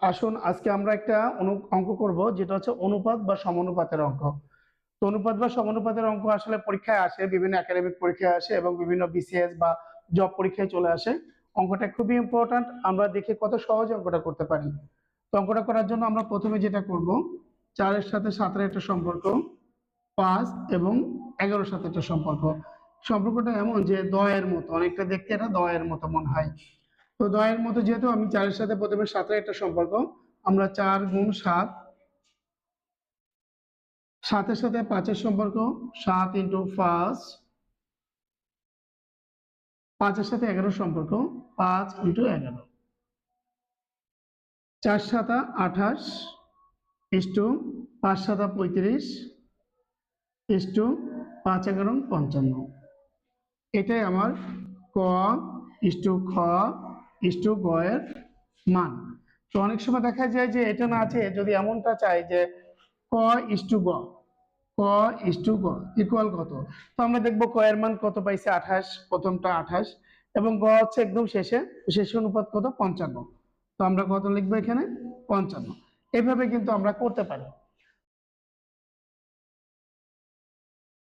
আসুন, আজকে আমরা একটা অঙ্ক করব, যেটা হচ্ছে অনুপাত বা সমানুপাতের অঙ্ক। তো অনুপাত বা সমানুপাতের অঙ্ক আসলে পরীক্ষায় আসে, বিভিন্ন একাডেমিক পরীক্ষায় আসে এবং বিভিন্ন বিসিএস বা জব পরীক্ষায় চলে আসে। অঙ্কটা খুবই ইম্পর্ট্যান্ট আমরা দেখে কত সহজে অঙ্কটা করতে পারি। তো অঙ্কটা করার জন্য আমরা প্রথমে যেটা করব, চারের সাথে সাতের একটা সম্পর্ক, পাঁচ এবং এগারোর সাথে একটা সম্পর্ক। সম্পর্কটা এমন যে দয়ের মতো, অনেকটা দেখতে এটা দয়ের মতো মনে হয়। তো দয়ের মতো যেহেতু আমি চারের সাথে প্রথমে সাতের একটা সম্পর্ক, আমরা চার গুণ সাত, সাতের সাথে পাঁচের সম্পর্ক, সাত ইন্টু পাঁচ, পাঁচের সাথে এগারো সম্পর্ক, পাঁচ ইন্টু এগারো। চার সাতা আঠাশ ইস্টু পাঁচ সাতা পঁয়ত্রিশ ইস্টু পাঁচ এগারো পঞ্চান্ন। এটাই আমার ক ইস্টু খ ইস্টু এর মান তো অনেক সময় দেখা যায় যে এটা না আছে, যদি এমনটা চাই যে ক ইস্টু গ ক ইস্টু গ ইকুয়াল কত? তো আমরা দেখব ক এর মান কত পাইছে? আঠাশ, প্রথমটা আঠাশ, এবং গ হচ্ছে একদম শেষে শেষ অনুপাত কত? পঞ্চান্ন। তো আমরা কত লিখব এখানে? পঞ্চান্ন। এভাবে কিন্তু আমরা করতে পারি।